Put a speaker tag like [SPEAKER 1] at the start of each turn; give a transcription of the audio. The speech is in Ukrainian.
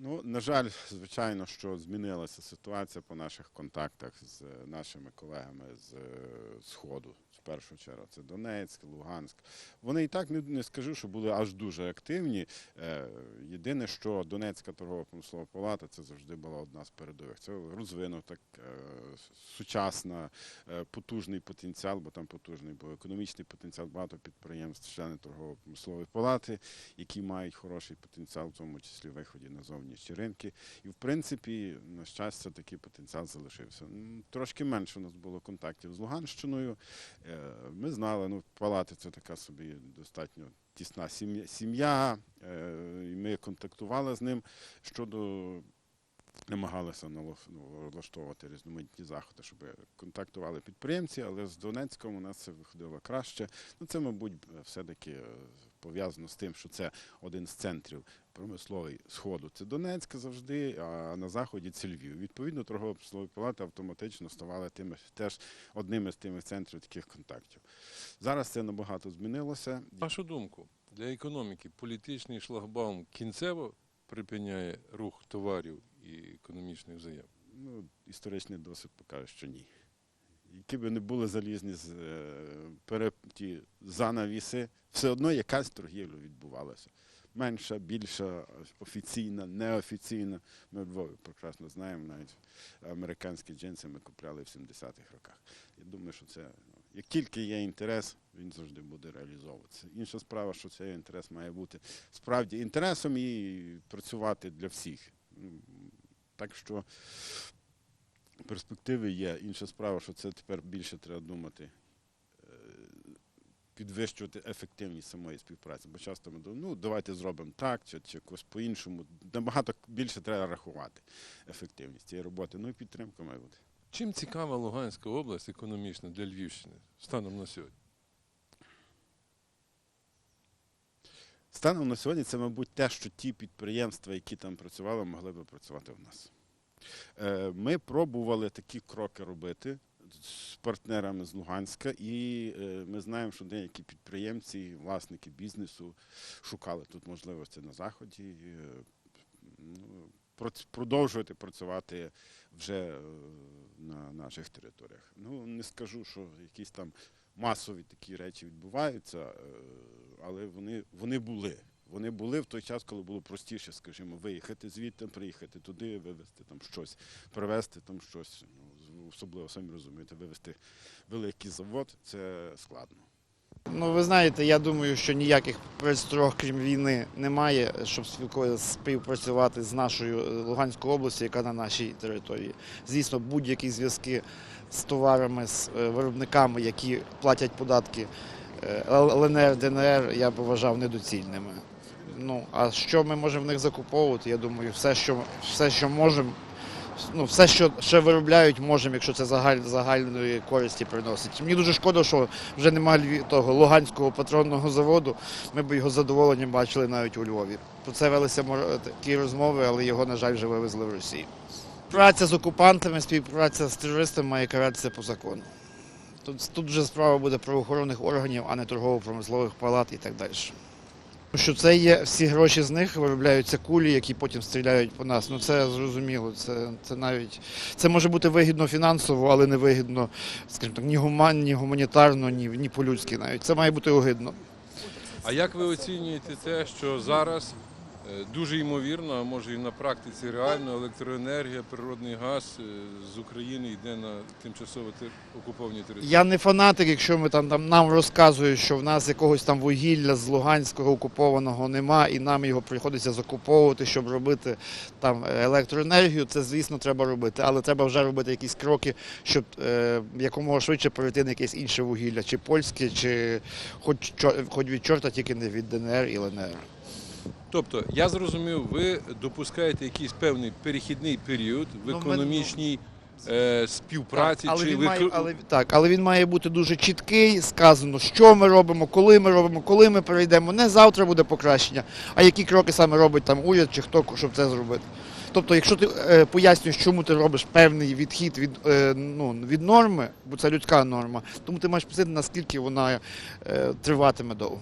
[SPEAKER 1] Ну, на жаль, звичайно, що змінилася ситуація по наших контактах з нашими колегами з е, Сходу. В першу чергу це Донецьк, Луганськ. Вони і так не, скажу, що були аж дуже активні. Е, Єдине, що Донецька торгова промислова палата це завжди була одна з передових. Це розвинута, е, сучасна, е, потужний потенціал, бо там потужний був економічний потенціал, багато підприємств, члени торгово промислової палати, які мають хороший потенціал, в тому числі виході на зовнішні ринки. І в принципі, на щастя, такий потенціал залишився. Трошки менше у нас було контактів з Луганщиною. Е, Ми знали, ну, палати це така собі достатньо тісна сім'я- е, Ми контактували з ним щодо. Намагалися налов- ну, різноманітні заходи, щоб контактували підприємці, але з Донецьком у нас це виходило краще. Ну, це, мабуть, все-таки е, пов'язано з тим, що це один з центрів промисловий сходу. Це Донецьк завжди, а на заході це Львів. Відповідно, торгово промислові палати автоматично ставали тими теж одним із тими центрів таких контактів. Зараз це набагато змінилося.
[SPEAKER 2] Вашу думку, для економіки політичний шлагбаум кінцево припиняє рух товарів і економічних заяв.
[SPEAKER 1] Ну, історичний досвід покаже, що ні. Які би не були залізні е, ті занавіси, все одно якась торгівля відбувалася. Менша, більша, офіційна, неофіційна. Ми Львові прекрасно знаємо, навіть американські джинси ми купляли в 70-х роках. Я думаю, що це ну, як тільки є інтерес, він завжди буде реалізовуватися. Інша справа, що цей інтерес має бути справді інтересом і працювати для всіх. Так що перспективи є. Інша справа, що це тепер більше треба думати, е, підвищувати ефективність самої співпраці. Бо часто ми думаємо, ну давайте зробимо так чи, чи якось по-іншому. Набагато більше треба рахувати ефективність цієї роботи. Ну і підтримка має бути.
[SPEAKER 2] Чим цікава Луганська область економічно для Львівщини станом на сьогодні?
[SPEAKER 1] Станом на сьогодні це, мабуть, те, що ті підприємства, які там працювали, могли би працювати в нас. Е, Ми пробували такі кроки робити з партнерами з Луганська, і е, ми знаємо, що деякі підприємці, власники бізнесу шукали тут можливості на заході. е, ну, Продовжувати працювати вже на наших територіях. Ну, не скажу, що якісь там масові такі речі відбуваються, е, але вони, вони були. Вони були в той час, коли було простіше, скажімо, виїхати звідти, приїхати туди, вивезти там щось, привезти там щось. Ну, особливо самі розумієте, вивезти великий завод це складно.
[SPEAKER 3] Ну, ви знаєте, я думаю, що ніяких пересторог, крім війни, немає, щоб співпрацювати з нашою е, Луганською областю, яка на нашій території. Звісно, будь-які зв'язки з товарами, з е, виробниками, які платять податки е, ЛНР, ДНР, я б вважав недоцільними. Ну, а що ми можемо в них закуповувати? Я думаю, все, що, все, що можемо. Ну, все, що ще виробляють, можемо, якщо це загаль, загальної користі приносить. Мені дуже шкода, що вже немає того Луганського патронного заводу. Ми б його задоволенням бачили навіть у Львові. Про це велися такі розмови, але його, на жаль, вже вивезли в Росію. Праця з окупантами, співпраця з терористами має каратися по закону. Тут, тут вже справа буде правоохоронних органів, а не торгово-промислових палат і так далі. Що це є, всі гроші з них виробляються кулі, які потім стріляють по нас. Ну це зрозуміло. Це, це навіть це може бути вигідно фінансово, але не вигідно, скажімо так, ні гуман, ні гуманітарно, ні, ні по-людськи навіть. Це має бути огидно.
[SPEAKER 2] А як ви оцінюєте те, що зараз дуже ймовірно, а може і на практиці реально електроенергія, природний газ е, з України йде на тимчасово окуповані території?
[SPEAKER 3] Я не фанатик, якщо ми там, там нам розказують, що в нас якогось там вугілля з Луганського окупованого нема, і нам його приходиться закуповувати, щоб робити там електроенергію. Це звісно треба робити, але треба вже робити якісь кроки, щоб е, якомога швидше перейти на якесь інше вугілля, чи польське, чи хоч хоч від чорта, тільки не від ДНР і ЛНР.
[SPEAKER 2] Тобто, я зрозумів, ви допускаєте якийсь певний перехідний період в
[SPEAKER 3] Ну,
[SPEAKER 2] економічній е, співпраці,
[SPEAKER 3] Так, але,
[SPEAKER 2] чи
[SPEAKER 3] він має, але, так, але він має бути дуже чіткий, сказано, що ми робимо, коли ми робимо, коли ми перейдемо. Не завтра буде покращення, а які кроки саме робить там уряд чи хто, щоб це зробити. Тобто, якщо ти е, пояснюєш, чому ти робиш певний відхід від, е, ну, від норми, бо це людська норма, тому ти маєш писати, наскільки вона е, триватиме довго.